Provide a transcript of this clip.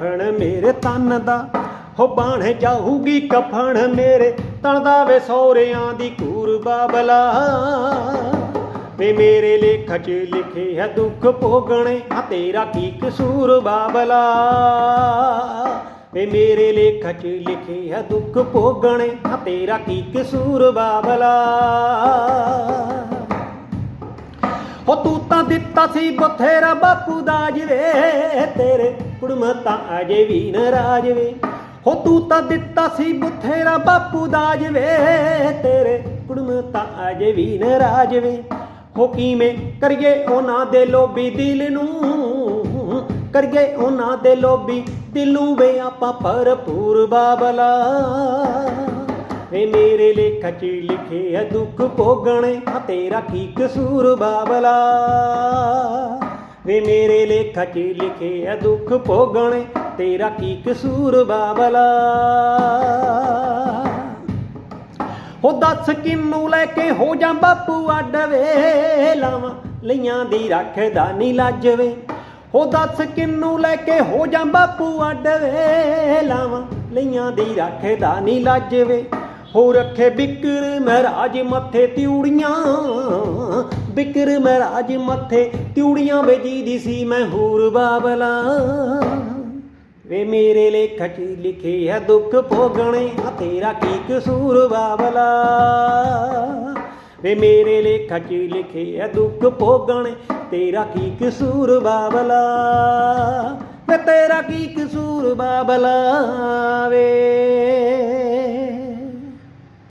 ਕਫਨ ਮੇਰੇ ਤਨ ਦਾ, ਹੋ ਬਾਣ ਜਾਊਗੀ ਕਫਨ ਮੇਰੇ ਤਨ ਦਾ ਵੇ ਸੋਹਰਿਆਂ ਦੀ ਕੂਰ ਬਾਬਲਾ। ਵੇ ਮੇਰੇ ਲੇਖ 'ਚ ਲਿਖੇ ਹੈ ਦੁੱਖ ਭੋਗਣੇ, ਆ ਤੇਰਾ ਕੀ ਕਸੂਰ ਬਾਬਲਾ। ਵੇ ਮੇਰੇ ਲੇਖ 'ਚ ਲਿਖੇ ਹੈ ਦੁੱਖ ਭੋਗਣੇ, ਆ ਤੇਰਾ ਕੀ ਕਸੂਰ ਬਾਬਲਾ। ਹੋ ਤੂੰ ਤਾਂ ਦਿੱਤਾ ਸੀ ਬਥੇਰਾ ਬਾਪੂ ਦਾ ਜਵੇ ਤੇਰੇ ਕੁੜਮ ਤਾਂ ਅਜੇ ਵੀ। ਨਾਰਾਜ਼ ਹੋ ਤੂੰ ਤਾਂ ਦਿੱਤਾ ਸੀ ਬਥੇਰਾ ਬਾਪੂ ਦਾਜ ਵੇ। ਤੇਰੇ ਕੁੜਮ ਤਾਂ ਅਜੇ ਵੀ ਨਾਰਾਜ਼ ਵੇ। ਹੋ ਕਿਵੇਂ ਕਰੀਏ ਉਹਨਾਂ ਦੇ ਲੋਭੀ ਦਿਲ ਨੂੰ? ਕਰੀਏ ਉਹਨਾਂ ਦੇ ਲੋਭੀ ਦਿਲ ਨੂੰ ਵੇ ਆਪਾਂ ਭਰਪੂਰ ਬਾਬਲਾ। ਵੇ ਮੇਰੇ ਲੇਖ 'ਚ ਲਿਖੇ ਹੈ ਦੁੱਖ ਭੋਗਣੇ, ਆ ਤੇਰਾ ਕੀ ਕਸੂਰ ਬਾਬਲਾ। ਵੇ ਮੇਰੇ ਲੇਖ 'ਚ ਲਿਖੇ ਦੁੱਖ ਭੋਗਣੇ, ਤੇਰਾ ਕੀ ਕਸੂਰ ਬਾਬਲਾ ਹੋ ਦੱਸ ਕਿੰਨੂੰ ਲੈ ਕੇ ਹੋ ਜਾ ਬਾਪੂ ਅੱਡ ਵੇ ਲਾਵਾਂ ਲਈਆਂ ਦੀ ਰੱਖਦਾ ਨੀ ਲੱਜ ਵੇ। ਹੋ ਦੱਸ ਕਿੰਨੂੰ ਲੈ ਕੇ ਹੋ ਜਾ ਬਾਪੂ ਅੱਡ ਵੇ ਲਾਵਾਂ ਲਈਆਂ ਦੀ ਰੱਖਦਾ ਨੀ ਲੱਜ ਵੇ। ਹੋ ਰੱਖੇ ਬਿਕਰ ਮਹਾਰਾਜ ਮੱਥੇ ਤਿਉੜੀਆਂ ਬਿਕਰ ਮਹਾਰਾਜ ਮੱਥੇ ਤਿਉੜੀਆਂ ਵੇ ਸੀ, ਮੈਂ ਹੂਰ ਬਾਬਲਾ। ਵੇ ਮੇਰੇ ਲੇਖ 'ਚ ਲਿਖੇ ਹੈ ਦੁੱਖ ਭੋਗਣੇ ਆ, ਤੇਰਾ ਕੀ ਕਸੂਰ ਬਾਬਲਾ। ਵੇ ਮੇਰੇ ਲੇਖ 'ਚ ਲਿਖੇ ਹੈ ਦੁੱਖ ਭੋਗਣੇ, ਤੇਰਾ ਕੀ ਕਸੂਰ ਬਾਬਲਾ। ਵੇ ਤੇਰਾ ਕੀ ਕਸੂਰ ਬਾਬਲਾ, ਵੇ